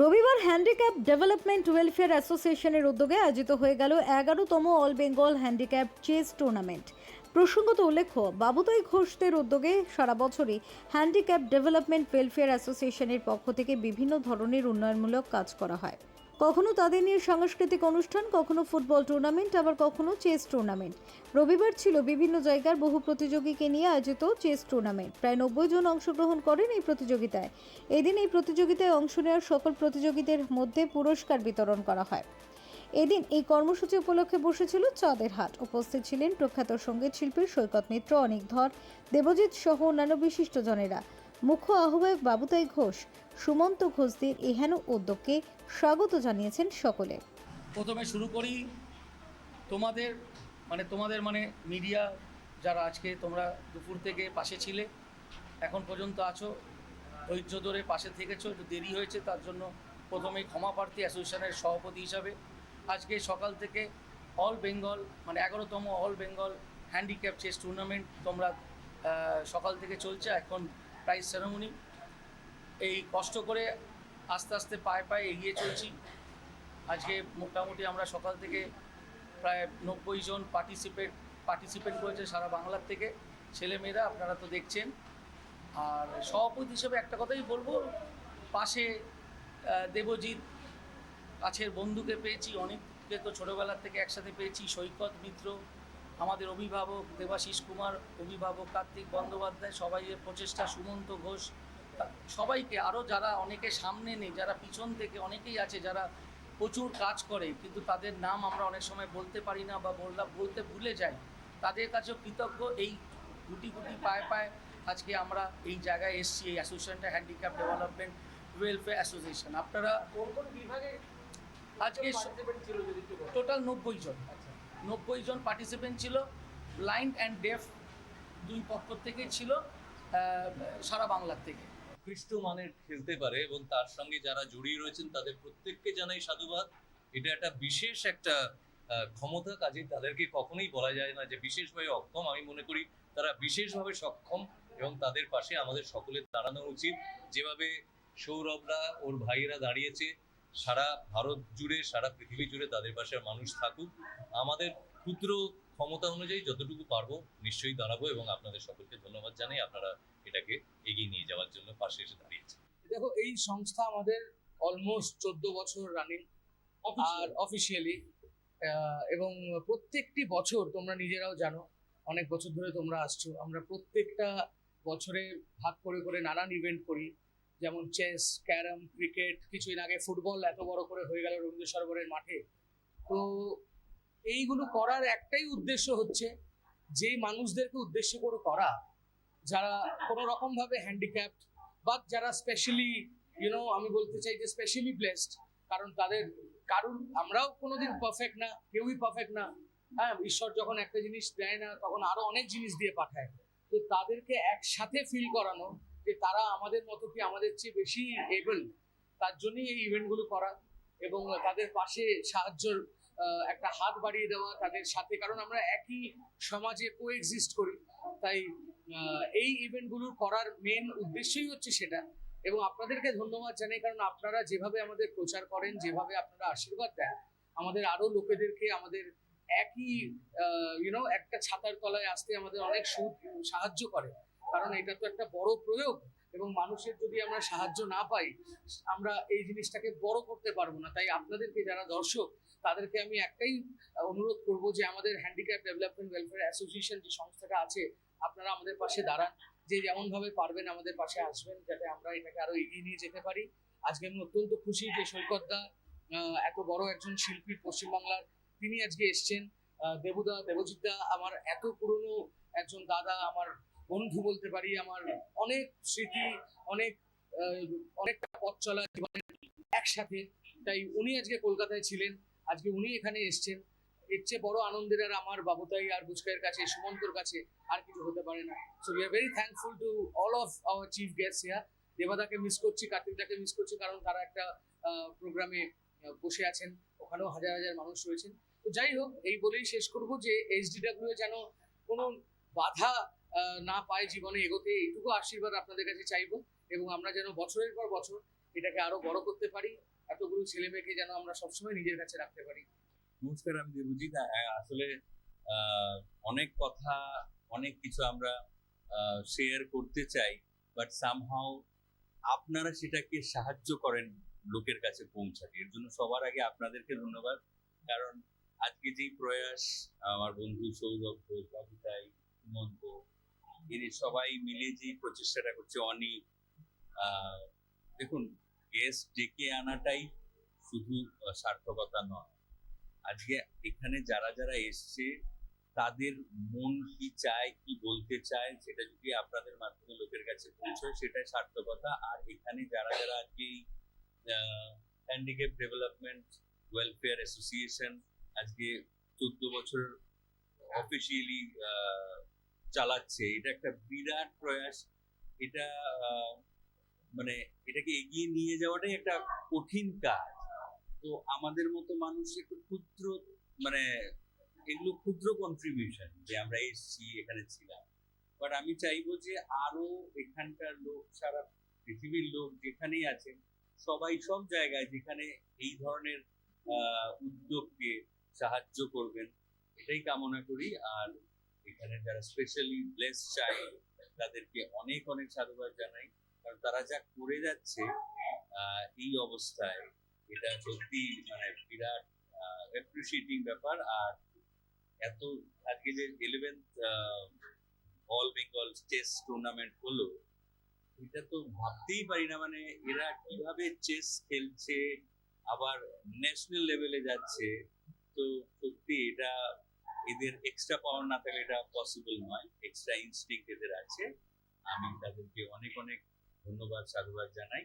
রবিবার handicap development welfare অ্যাসোসিয়েশনের উদ্যোগে আয়োজিত হয়ে গেল এগারোতম all Bengal handicap chess tournament. প্রসঙ্গত উল্লেখ্য, বাবুতাই ঘোষদের উদ্যোগে সারা বছরই হ্যান্ডিক্যাপ ডেভেলপমেন্ট ওয়েলফেয়ার অ্যাসোসিয়েশনের পক্ষ থেকে বিভিন্ন ধরনের উন্নয়নমূলক কাজ করা হয়। কখনো তাদের নিয়ে সাংস্কৃতিক অনুষ্ঠান, কখনো ফুটবল টুর্নামেন্ট আবার কখনো চেস টুর্নামেন্ট রবিবার ছিল বিভিন্ন জায়গার বহু প্রতিযোগীকে নিয়ে আয়োজিত চেস টুর্নামেন্ট প্রায় নব্বই জন অংশগ্রহণ করেন এই প্রতিযোগিতায়। এদিন এই প্রতিযোগিতায় অংশ নেওয়ার সকল প্রতিযোগীদের মধ্যে পুরস্কার বিতরণ করা হয়। এদিন এই কর্মসূচি উপলক্ষে বসেছিল চাঁদের হাট। উপস্থিত ছিলেন প্রখ্যাত সংগীত শিল্পী সৈকত মিত্র, অনিক ধর, দেবজিৎ সহ অন্যান্য বিশিষ্টজনেরা মুখ্য আহ্বায়ক বাবুতাই ঘোষ, সুমন্ত ঘোষদের এহেন উদ্যোগকে স্বাগত জানিয়েছেন সকলে। প্রথমে শুরু করি, তোমাদের মানে তোমাদের মানে মিডিয়া যারা আজকে তোমরা দুপুর থেকে পাশে ছিলে, এখন পর্যন্ত আছো, ধৈর্য ধরে পাশে থেকেছো, একটু দেরি হয়েছে, তার জন্য প্রথমেই ক্ষমা প্রার্থী অ্যাসোসিয়েশনের সভাপতি হিসাবে আজকে সকাল থেকে অল বেঙ্গল মানে এগারোতম all Bengal handicap chess tournament তোমরা সকাল থেকে চলছে, এখন প্রাইজ সেরেমনি এই কষ্ট করে আস্তে আস্তে পায়ে পায়ে এগিয়ে চলছি। আজকে মোটামুটি আমরা সকাল থেকে প্রায় নব্বই জন পার্টিসিপেট পার্টিসিপেট করেছে সারা বাংলার থেকে। ছেলেমেয়েরা, আপনারা তো দেখছেন। আর সভাপতি হিসেবে একটা কথাই বলব, পাশে দেবজিৎ কাছের বন্ধুকে পেয়েছি অনেককে তো ছোটোবেলার থেকে একসাথে পেয়েছি, সৈকত, মিত্র আমাদের অভিভাবক দেবাশিস কুমার অভিভাবক কার্তিক বন্দ্যোপাধ্যায় সবাই প্রচেষ্টা সুমন্ত ঘোষ সবাইকে আরও যারা অনেকে সামনে নেই যারা পিছন থেকে অনেকেই আছে যারা প্রচুর কাজ করে কিন্তু তাদের নাম আমরা অনেক সময় বলতে পারি না বা বললাম বলতে ভুলে যাই তাদের কাছেও কৃতজ্ঞ। এই গুটি গুটি পায়ে পায়ে আজকে আমরা এই জায়গায় এসেছি এই অ্যাসোসিয়েশনটা হ্যান্ডিক্যাপ ডেভেলপমেন্ট ওয়েলফেয়ার অ্যাসোসিয়েশন আপনারা কোন কোন বিভাগে আজকে? টোটাল নব্বই জন। নব্বই জন পার্টিসিপেন্ট ছিল ব্লাইন্ড অ্যান্ড ডেফ দুই পক্ষ থেকেই ছিল সারা বাংলার থেকে। উৎকৃষ্ট মানের খেলতে পারে এবং তার সঙ্গে যারা জড়িয়ে রয়েছেন, তাদের প্রত্যেককে জানাই সাধুবাদ। এটা একটা বিশেষ একটা ক্ষমতা কাজে তাদেরকে কখনোই বলা যায় না যে বিশেষভাবে অক্ষম। আমি মনে করি তারা বিশেষভাবে সক্ষম এবং তাদের পাশে আমাদের সকলের দাঁড়ানো উচিত। যেভাবে সৌরভরা, ওর ভাইয়েরা দাঁড়িয়েছে সারা ভারত জুড়ে সারা পৃথিবী জুড়ে তাদের পাশে মানুষ থাকুক। আমাদের ক্ষুদ্র ক্ষমতা অনুযায়ী যতটুকু পারব নিশ্চয়ই দাঁড়াবো এবং আপনাদের সকলকে ধন্যবাদ জানাই। আপনারা এটাকে এগিয়ে নিয়ে যাওয়ার জন্য পাশে এসে দাঁড়িয়েছে দেখো এই সংস্থা আমাদের অলমোস্ট চোদ্দ বছর রানিং আর অফিসিয়ালি এবং প্রত্যেকটি বছর তোমরা নিজেরাও জানো অনেক বছর ধরে তোমরা আসছো। আমরা প্রত্যেকটা বছরে ভাগ করে করে নানান ইভেন্ট করি। যেমন চেস ক্যারাম ক্রিকেট কিছুদিন আগে ফুটবল এত বড় করে হয়ে গেল রবীন্দ্র সরোবরের মাঠে। তো এইগুলো করার একটাই উদ্দেশ্য হচ্ছে যে মানুষদেরকে উদ্দেশ্য করে করা। যারা কোনো রকম ভাবে হ্যান্ডিক্যাপ্ট বা যারা স্পেশালি ইউনো আমি বলতে চাই যে স্পেশালি ব্লেসড কারণ তাদের কারুর আমরাও কোনোদিন পারফেক্ট না, কেউই পারফেক্ট না। হ্যাঁ ঈশ্বর যখন একটা জিনিস দেয় না, তখন আরও অনেক জিনিস দিয়ে পাঠায়। তো তাদেরকে একসাথে ফিল করানো যে তারা আমাদের মতো কি আমাদের চেয়ে বেশি এবল তার জন্যই এই ইভেন্টগুলো করা এবং তাদের পাশে সাহায্যর একটা হাত বাড়িয়ে দেওয়া তাদের সাথে। কারণ আমরা একই সমাজে কো এক্সিস্ট করি। তাই এই ইভেন্টগুলো করার মেন উদ্দেশ্যই হচ্ছে সেটা। এবং আপনাদেরকে ধন্যবাদ জানাই, কারণ আপনারা যেভাবে আমাদের প্রচার করেন, যেভাবে আপনারা আশীর্বাদ দেন, আমাদের আরও লোকেদেরকে আমাদের একই ইউনো একটা ছাতার তলায় আসতে আমাদের অনেক সাহায্য করে। কারণ এটা তো একটা বড় প্রয়োগ এবং মানুষের যদি আমরা সাহায্য না পাই আমরা এই জিনিসটাকে বড় করতে পারব না। তাই আপনাদেরকে যারা দর্শক তাদেরকে আমি একটাই অনুরোধ করব যে আমাদের হ্যান্ডিক্যাপ ডেভেলপমেন্ট ওয়েলফেয়ার অ্যাসোসিয়েশন যে সংস্থাটা আছে আপনারা আমাদের পাশে দাঁড়ান। যে যেমন ভাবে পারবেন আমাদের পাশে আসবেন যাতে আমরা এটাকে আরও এগিয়ে নিয়ে যেতে পারি। আজকে আমি অত্যন্ত খুশি যে সৈকত দা আহ, এত বড় একজন শিল্পী পশ্চিমবাংলার তিনি আজকে এসছেন। দেবুদা দেবজিৎ দা আমার এত পুরনো একজন দাদা আমার বন্ধু বলতে পারি, আমার অনেক স্মৃতি, অনেক অনেকটা পথ চলা জীবনের একসাথে। তাই উনি আজকে কলকাতায় ছিলেন, আজকে উনি এখানে এসছেন। এর চেয়ে বড় আনন্দের আর আমার বাবুতাই আর বুচকাইয়ের কাছে, সুমন্তর কাছে আর কিছু হতে পারে না। So we are very thankful to all of our chief guest here দেবাদাকে miss করছি কার্তিকদাকে মিস করছি, কারণ তারা একটা প্রোগ্রামে বসে আছেন। ওখানেও হাজার হাজার মানুষ রয়েছেন। তো যাই হোক, এই বলেই শেষ করব যে এইচডিডাব্লিউ যেন কোনো বাধা না পায় জীবনে এগোতে এইটুকু আশীর্বাদ আপনাদের কাছে চাইব এবং আমরা যেন বছরের পর বছর এটাকে আরও বড় করতে পারি এতগুলো ছেলে মেয়েকে যেন আমরা সবসময় নিজের কাছে রাখতে পারি। নমস্কার আমি দেবজিৎ। আ- আসলে আহ, অনেক কথা অনেক কিছু আমরা শেয়ার করতে চাই বাট সামহাও আপনারা সেটাকে সাহায্য করেন লোকের কাছে পৌঁছাতে। এর জন্য সবার আগে আপনাদেরকে ধন্যবাদ কারণ আজকে যেই প্রয়াস আমার বন্ধু সৌরভ ঘোষ বাবুতাই সুমন্ত এর সবাই মিলে যে প্রচেষ্টাটা করছে অনেক দেখুন গেস্ট ডেকে আনাটাই শুধু সার্থকতা নয়। আজকে এখানে যারা যারা এসছে, তাদের মন কি চায়, কি বলতে চায়, সেটা যদি আপনাদের মাধ্যমে লোকের কাছে পৌঁছয়, সেটাই সার্থকতা। আর এখানে যারা যারা আজকে হ্যান্ডিক্যাপ ডেভেলপমেন্ট ওয়েলফেয়ার অ্যাসোসিয়েশন আজকে চোদ্দ বছর অফিসিয়ালি চালাচ্ছে, এটা একটা বিরাট প্রয়াস। এটা মানে এটাকে এগিয়ে নিয়ে যাওয়াটাই একটা কঠিন কাজ। তো আমাদের মতো মানুষ একটু ক্ষুদ্র মানে এগুলো ক্ষুদ্র কন্ট্রিবিউশন যে আমরা এসছি, এখানে ছিলাম। বাট আমি চাইব যে আরও এখানকার লোক, সারা পৃথিবীর লোক যেখানেই আছেন সবাই সব জায়গায় যেখানে এই ধরনের উদ্যোগকে সাহায্য করবেন, এটাই কামনা করি। আর এখানে যারা স্পেশালি ব্লেস চাই তাদেরকে অনেক অনেক সাধুবাদ জানাই। কারণ তারা যা করে যাচ্ছে এই অবস্থায় এটা সত্যি মানে বিরাট অ্যাপ্রিসিয়েটিং ব্যাপার। আর এত আজকে যে eleventh all Bengal chess tournament হলো, এটা তো ভাবতেই পারি না। মানে এরা কীভাবে চেস খেলছে, আবার ন্যাশনাল লেভেলে যাচ্ছে। তো সত্যি এটা এদের এক্সট্রা পাওয়ার না থাকলে এটা পসিবল নয়। এক্সট্রা ইনস্টিংক্ট এদের আছে। আমি তাদেরকে অনেক অনেক ধন্যবাদ, সাধুবাদ জানাই।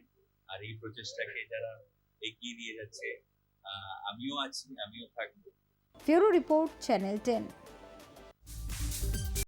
আর এই প্রচেষ্টাকে যারা এগিয়ে নিয়ে যাচ্ছে আমিও আছি, আমিও থাকব। ফেরো রিপোর্ট, চ্যানেল টেন।